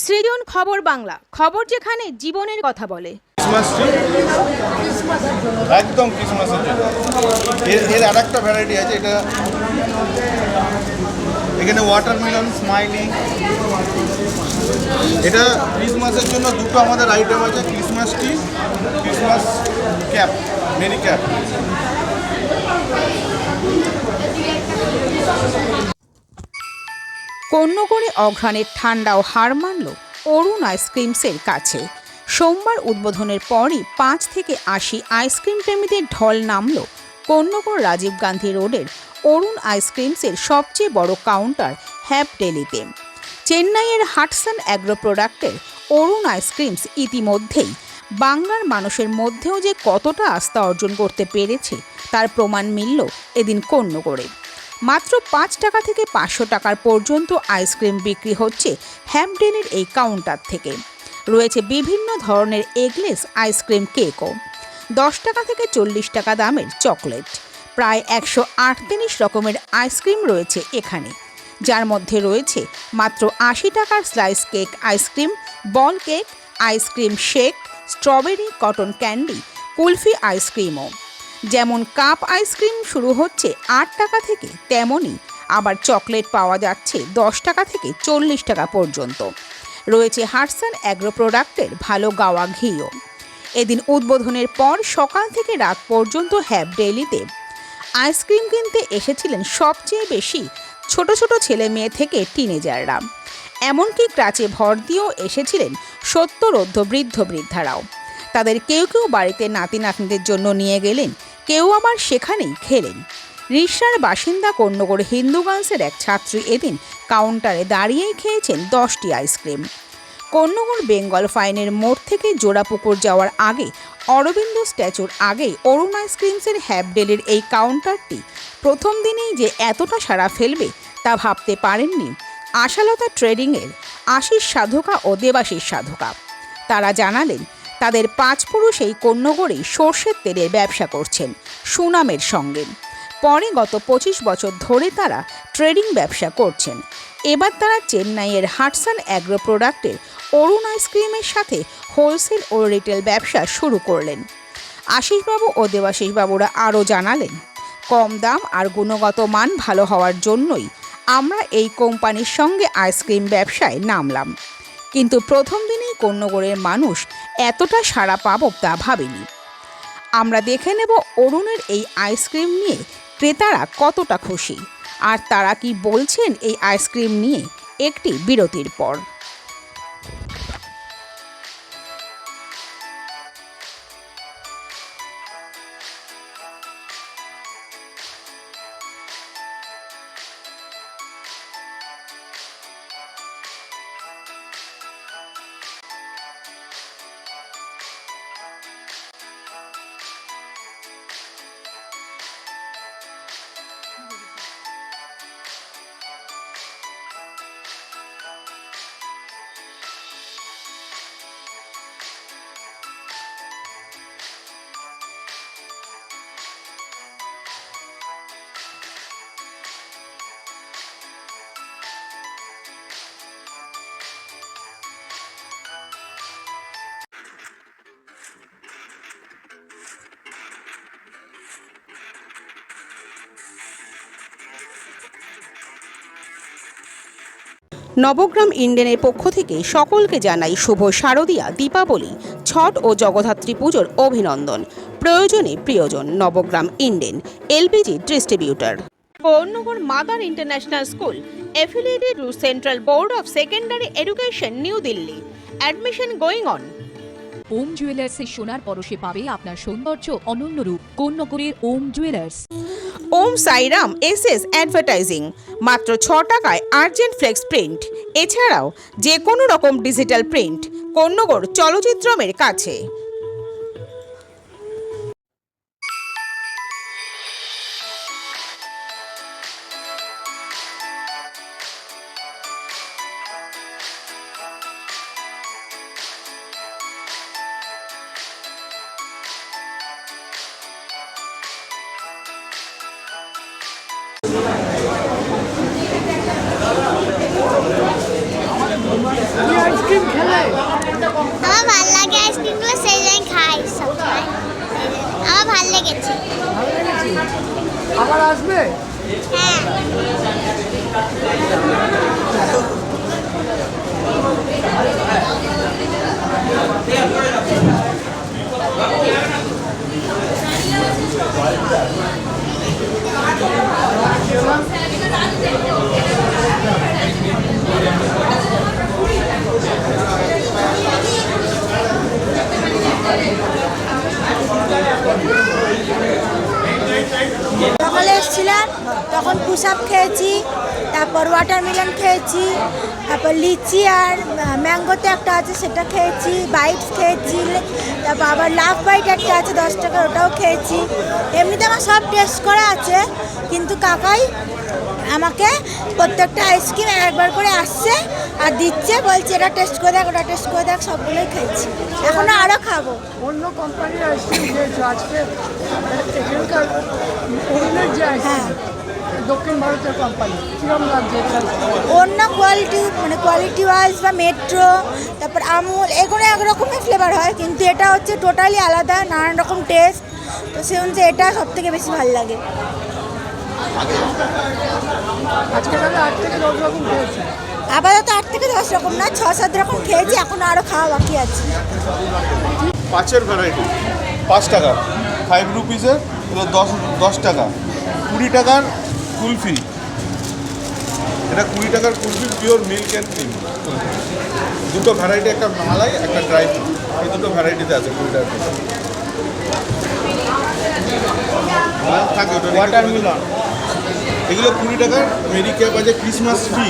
সৃজন খবর বাংলা। খবর যেখানে জীবনের কথা বলে। ক্রিসমাস একদম ক্রিসমাসের জন্য। এর এর আর একটা ভ্যারাইটি আছে, এটা এখানে ওয়াটারমেলন স্মাইলি এটা ক্রিসমাসের জন্য দুটো আমাদের আইটেম আছে Christmas tree Christmas cap merry cap কন্যগড়ে অঘ্রাণের ঠান্ডাও হার মানল অরুণ আইসক্রিমসের কাছে। সোমবার উদ্বোধনের পরই পাঁচ থেকে আশি আইসক্রিম প্রেমীদের ঢল নামল কন্যগড় রাজীব গান্ধী রোডের অরুণ আইসক্রিমসের সবচেয়ে বড় কাউন্টার হ্যাপ ডেলিতে। চেন্নাইয়ের হাটসান অ্যাগ্রো প্রোডাক্টের অরুণ আইসক্রিমস ইতিমধ্যেই বাংলার মানুষের মধ্যেও যে কতটা আস্থা অর্জন করতে পেরেছে, তার প্রমাণ মিলল এদিন কন্যগড়ে মাত্র পাঁচ টাকা থেকে পাঁচশো টাকার পর্যন্ত আইসক্রিম বিক্রি হচ্ছে হ্যামডেনের এই কাউন্টার থেকে। রয়েছে বিভিন্ন ধরনের এগলেস আইসক্রিম কেকও। দশ টাকা থেকে চল্লিশ টাকা দামের চকলেট। প্রায় একশো আটত্রিশ রকমের আইসক্রিম রয়েছে এখানে। যার মধ্যে রয়েছে মাত্র আশি টাকার slice cake ice cream, ball cake, ice cream shake, strawberry, cotton candy, kulfi আইসক্রিমও। যেমন কাপ আইসক্রিম শুরু হচ্ছে আট টাকা থেকে তেমনই। আবার চকলেট পাওয়া যাচ্ছে দশ টাকা থেকে চল্লিশ টাকা পর্যন্ত। রয়েছে হার্সান অ্যাগ্রো প্রোডাক্টের ভালো গাওয়া ঘিও। এদিন উদ্বোধনের পর সকাল থেকে রাত পর্যন্ত হ্যাপ ডেইলিতে। আইসক্রিম কিনতে এসেছিলেন সবচেয়ে বেশি ছোট ছোট ছেলে মেয়ে থেকে টিনেজাররা। এমনকি ক্রাচে ভর দিয়েও এসেছিলেন সত্তরোর্ধ বৃদ্ধ বৃদ্ধারাও। তাদের কেউ কেউ বাড়িতে নাতি নাতনিদের জন্য নিয়ে গেলেন কেউ আমার সেখানেই খেলেন। রিষার বাসিন্দা কন্যগড় হিন্দুগঞ্জের এক ছাত্রী এদিন কাউন্টারে দাঁড়িয়েই খেয়েছেন দশটি আইসক্রিম। কন্যগড় বেঙ্গল ফাইনের মোড় থেকে জোড়াপুকুর যাওয়ার আগে অরবিন্দ স্ট্যাচুর আগেই অরুণ আইসক্রিমসের হ্যাপডেলের এই কাউন্টারটি প্রথম দিনেই যে এতটা সাড়া ফেলবে তা ভাবতে পারেননি আশালতা ট্রেডিংয়ের আশিস সাধকা ও দেবাশিস সাধকা। তারা জানালেন তাদের পাঁচ পুরুষ এই কন্যগড়েই সর্ষের তেলের ব্যবসা করছেন, সুনামের সঙ্গে। পরে গত পঁচিশ বছর ধরে তারা ট্রেডিং ব্যবসা করছেন। এবার তারা চেন্নাইয়ের হাটসান অ্যাগ্রো প্রোডাক্টের অরুণ আইসক্রিমের সাথে হোলসেল ও রিটেল ব্যবসা শুরু করলেন। আশিসবাবু ও দেবাশিসবাবুরা আরও জানালেন, কম দাম আর গুণগত মান ভালো হওয়ার জন্যই আমরা এই কোম্পানির সঙ্গে আইসক্রিম ব্যবসায় নামলাম। কিন্তু প্রথম দিনেই কন্যগড়ের মানুষ এতটা সাড়া পাব তা ভাবেনি। আমরা দেখে নেব অরুণের এই আইসক্রিম নিয়ে ক্রেতারা কতটা খুশি। আর তারা কি বলছেন এই আইসক্রিম নিয়ে একটি বিরতির পর। নবগ্রাম ইন্ডেনের পক্ষ থেকে সকলকে জানাই শুভ শারদীয়া দীপাবলি ছট ও জগদ্ধাত্রী পুজোর অভিনন্দন। প্রয়োজনে প্রিয়জন Nabagram Indane LPG distributor. পৌর্ণগর Mother International School affiliated to Central Board of Secondary Education New Delhi. Admission going on. Om জুয়েলার্সের সোনার পরশে পাবে আপনার সৌন্দর্য অনন্য রূপ কোন্নগরের Om jewellers. Om Sairam S S advertising মাত্র ছ টাকায় আর্জেন্ট ফ্লেক্স প্রিন্ট। এছাড়াও যে কোনো রকম ডিজিটাল প্রিন্ট কন্যগড় চলচ্চিত্রমের কাছে। আমার ভালো লাগে আইসক্রিমগুলো সেই জন্য খাই সবসময়। আমার ভালো লেগেছে। ভালো লেগেছে আবার আসবে? হ্যাঁ। সকালে তখন পুশ আপ খেয়েছি তারপর ওয়াটারমেলন খেয়েছি তারপর লিচি আর ম্যাঙ্গোতে একটা আছে সেটা খেয়েছি বাইটস খেয়েছি তারপর আবার লাভ বাইট একটা আছে দশ টাকার ওটাও খেয়েছি। এমনিতে আমার সব টেস্ট করা আছে কিন্তু কাকাই আমাকে প্রত্যেকটা আইসক্রিম একবার করে আসছে আর দিচ্ছে বলছে এটা টেস্ট করে দেখ ওটা টেস্ট করে দেখ সবগুলোই খেয়েছি। এখনও আরও খাব। অন্য কোম্পানির আইসক্রিম খেয়েছো আজকে? এখানকার অরুণের যে আইসক্রিম দক্ষিণ ভারতের কোম্পানি কিরম লাগছে অন্য কোয়ালিটি মানে কোয়ালিটি ওয়াইজ বা মেট্রো তারপর আমুল এগুলো একরকমই ফ্লেভার হয় কিন্তু এটা হচ্ছে টোটালি আলাদা নানান রকম টেস্ট তো সে অনুযায়ী এটা সব থেকে বেশি ভালো লাগে। আজকে তাহলে আট থেকে দশ রকম খেয়েছো? আপাতত আট থেকে দশ রকম না ছ সাত রকম খেয়েছি এখন আরও খাওয়া বাকি আছে। পাঁচের ভ্যারাইটি পাঁচ টাকা। ফাইভ রুপিসের দশ দশ টাকা। কুড়ি টাকার কুলফি। এটা কুড়ি টাকার kulfi pure milk and cream দুটো ভ্যারাইটি একটা মালাই একটা ড্রাই ফ্রুট এই দুটো ভ্যারাইটিতে আছে কুড়ি টাকা থাকে ওয়াটার মিলন এগুলো কুড়ি টাকার মেরি ক্যাপ আছে ক্রিসমাস ট্রি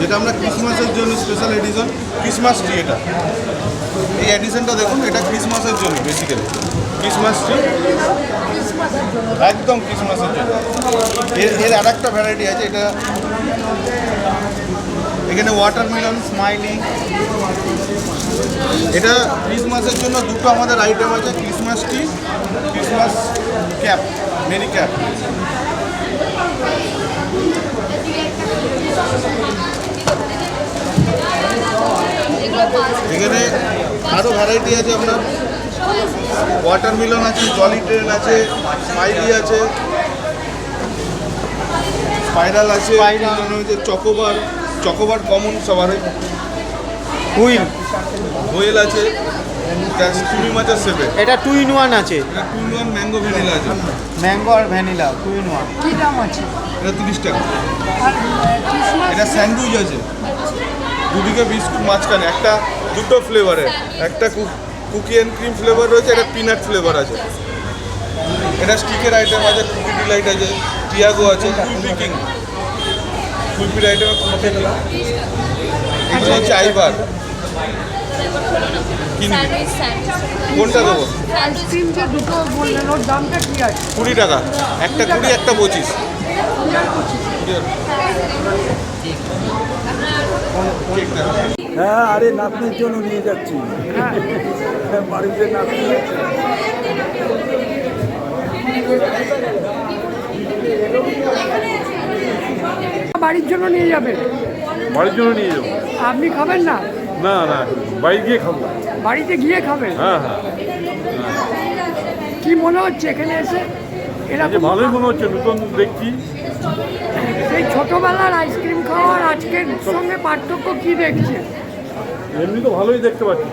যেটা আমরা ক্রিসমাসের জন্য স্পেশাল এডিশন ক্রিসমাস ট্রি এটা। এই এডিশনটা দেখুন এটা ক্রিসমাসের জন্য বেসিক্যালি ক্রিসমাস ট্রি একদম ক্রিসমাসের জন্য এর এর আর একটা ভ্যারাইটি আছে, এটা এখানে ওয়াটারমেলন স্মাইলি এটা ক্রিসমাসের জন্য দুটো আমাদের আইটেম আছে Christmas tree Christmas cap merry cap এখানে আরও ভ্যারাইটি আছে আপনার। ওয়াটারমেলন আছে জলি ট্রেন আছে স্মাইলি আছে স্পাইরাল আছে হচ্ছে চকোবার চকোবার কমন সবার হুইল। হুইল আছে চুড়ি মাছের সেবে। এটা টু ইন ওয়ান আছে। এটা two in one mango vanilla আছে। ম্যাঙ্গো আর ভ্যানিলা টু ইন ওয়ান কী দাম আছে? এটা তিরিশ টাকা। এটা স্যান্ডউইচ আছে। দুদিকে বিস্কুট মাঝখানে একটা দুটো ফ্লেভারের একটা কুকি অ্যান্ড ক্রিম ফ্লেভার রয়েছে একটা পিনাট ফ্লেভার আছে। এটা স্টিকের আইটেম আছে কুকি ডিলাইট আছে টিয়াগো আছে কুলফি কিং কুলফির আইটেম কিং এগুলো হচ্ছে আইবার। কোনটা দেবো? আইসক্রিম যে দুটো বললেন ওর দামটা কী আছে? কুড়ি টাকা। একটা কুড়ি একটা পঁচিশ। কেকটা হ্যাঁ আরে নাতনির জন্য নিয়ে যাচ্ছি। হ্যাঁ বাড়িতে নাতনি। বাড়ির জন্য নিয়ে যাবেন বাড়ির জন্য নিয়ে যাব। আপনি খাবেন না? না না বাড়ি গিয়ে খাব। বাড়িতে গিয়ে খাবেন? হ্যাঁ হ্যাঁ। কি মনে হচ্ছে এখানে এসে? যে এরকম ভালোই মনে হচ্ছে নতুন দেখছি। সেই ছোটবেলার আইসক্রিম খাওয়ার আজকের সঙ্গে পার্থক্য কি দেখছে এমনি তো ভালোই দেখতে পাচ্ছি।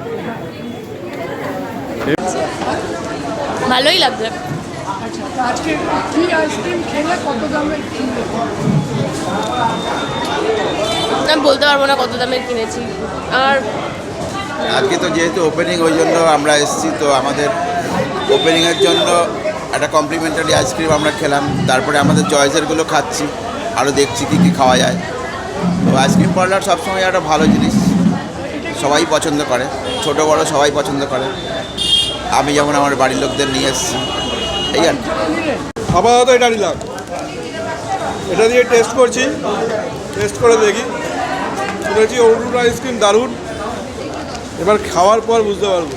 ভালোই লাগবে। আচ্ছা আজকে কি আইসক্রিম খেলে কত দামে আমি বলতে পারব না কত দামের কিনেছি। আর আজকে তো যেহেতু ওপেনিং ওই জন্য আমরা এসেছি তো আমাদের ওপেনিংয়ের জন্য একটা কমপ্লিমেন্টারি আইসক্রিম আমরা খেলাম। তারপরে আমাদের চয়েসেরগুলো খাচ্ছি আরও দেখছি কী কী খাওয়া যায়। তো আইসক্রিম পার্লার সবসময় একটা ভালো জিনিস। সবাই পছন্দ করে, ছোট বড় সবাই পছন্দ করে। আমি যেমন আমার বাড়ির লোকদের নিয়ে এসেছি, এই আর। আপাতত এটা নিলাম। এটা দিয়ে টেস্ট করছি টেস্ট করে দেখি। শুনেছি অরুণ আইসক্রিম দারুণ। এবার খাওয়ার পর বুঝতে পারব।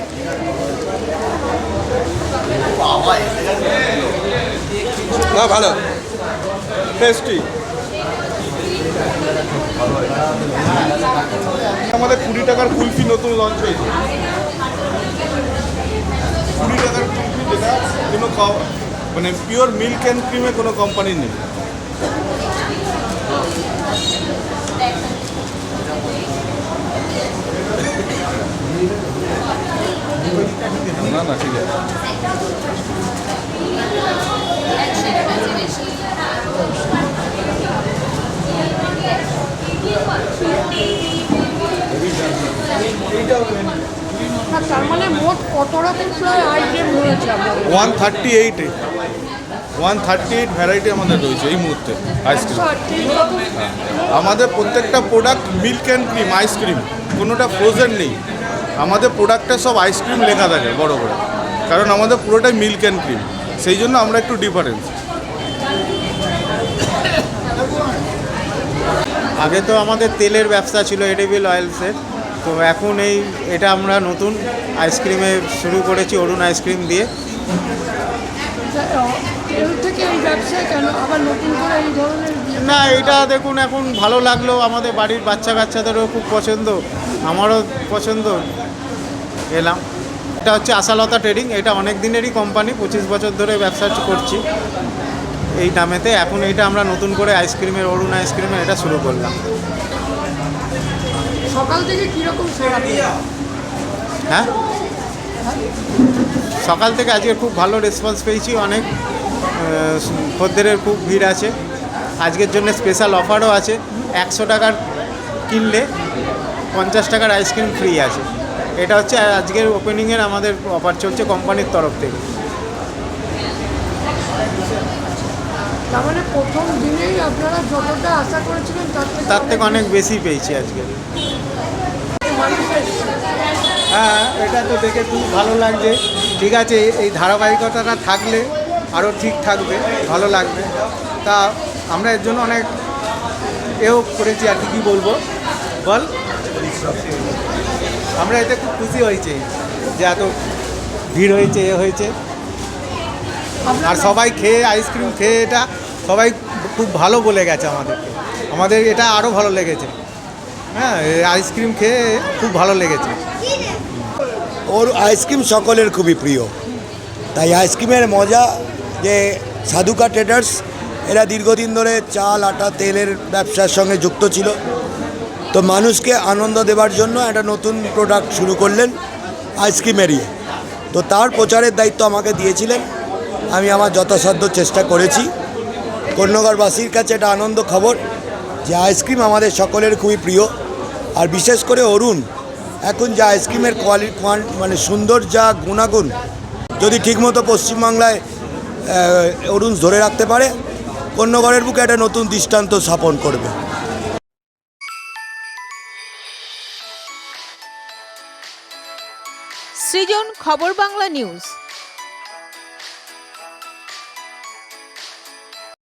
না, ভালো। টেস্টি আমাদের কুড়ি টাকার কুলফি নতুন লঞ্চ হয়েছে। কুড়ি টাকার কুলফি যেটা, কোনো মানে পিওর মিল্ক অ্যান্ড ক্রিমে কোনো কোম্পানি নেই। না না, ঠিক আছে। তার মানে মোট কত রকম প্রায় আইটেম রয়েছে ওয়ান থার্টি এইটে ওয়ান থার্টি এইট ভ্যারাইটি আমাদের রয়েছে এই মুহূর্তে আইসক্রিম রকম আমাদের প্রত্যেকটা product milk and cream ice cream কোনোটা ফ্রোজেন নেই। আমাদের প্রোডাক্টে সব আইসক্রিম লেখা থাকে বড় বড় কারণ আমাদের পুরোটাই মিল্ক অ্যান্ড ক্রিম সেই জন্য আমরা একটু ডিফারেন্স আগে তো আমাদের তেলের ব্যবসা ছিল এডিবিল অয়েলসের তো এখন এই এটা আমরা নতুন আইসক্রিমে শুরু করেছি অরুণ আইসক্রিম দিয়ে। থেকে এই ব্যবসায় কেন আবার নতুন করে এই ধরনের না এটা দেখুন এখন ভালো লাগল আমাদের বাড়ির বাচ্চা কাচ্চাদেরও খুব পছন্দ আমারও পছন্দ এলাম। এটা হচ্ছে আশালতা ট্রেডিং এটা অনেক দিনেরই কোম্পানি পঁচিশ বছর ধরে ব্যবসা করছি। এই নামেতে। এখন এটা আমরা নতুন করে আইসক্রিমের অরুণ আইসক্রিমের এটা শুরু করলাম। সকাল থেকে কীরকম হ্যাঁ? সকাল থেকে আজকে খুব ভালো রেসপন্স পেয়েছি অনেক খদ্দেরের খুব ভিড় আছে। আজকের জন্য স্পেশাল অফারও আছে। একশো টাকার কিনলে পঞ্চাশ টাকার আইসক্রিম ফ্রি আছে। এটা হচ্ছে আজকের ওপেনিংয়ের আমাদের অফার চলছে কোম্পানির তরফ থেকে। তার মানে প্রথম দিনেই আপনারা যতটা আশা করেছিলেন তার থেকে তার থেকে অনেক বেশি। পেয়েছি আজকে। হ্যাঁ এটা তো দেখে খুব ভালো লাগছে। ঠিক আছে এই ধারাবাহিকতাটা থাকলে আরও ঠিক থাকবে ভালো লাগবে। তা আমরা এর জন্য অনেক এও করেছি আর কি কী বলব? বল। আমরা এতে খুব খুশি হয়েছে যে এত ভিড় হয়েছে এ হয়েছে। আর সবাই খেয়ে আইসক্রিম খেয়ে এটা সবাই খুব ভালো বলে গেছে আমাদেরকে। আমাদের এটা আরও ভালো লেগেছে। হ্যাঁ আইসক্রিম খেয়ে খুব ভালো লেগেছে। ওর আইসক্রিম সকলের খুবই প্রিয়। তাই আইসক্রিমের মজা যে সাধুকা ট্রেডার্স এরা দীর্ঘদিন ধরে চাল, আটা, তেলের ব্যবসার সঙ্গে যুক্ত ছিল। তো মানুষকে আনন্দ দেওয়ার জন্য একটা নতুন প্রোডাক্ট শুরু করলেন আইসক্রিমেরই তো তার প্রচারের দায়িত্ব আমাকে দিয়েছিলেন। আমি আমার যথাসাধ্য চেষ্টা করেছি। কন্যগরবাসীর কাছে একটা আনন্দ খবর যে আইসক্রিম আমাদের সকলের খুবই প্রিয়। আর বিশেষ করে অরুণ, এখন যা আইসক্রিমের কোয়ালিটি মানে সুন্দর যা গুণাগুণ, যদি ঠিকমতো পশ্চিমবাংলায় অরুণ ধরে রাখতে পারে কন্যগড়ের বুকে একটা নতুন দৃষ্টান্ত স্থাপন করবে। সৃজন খবর বাংলা নিউজ।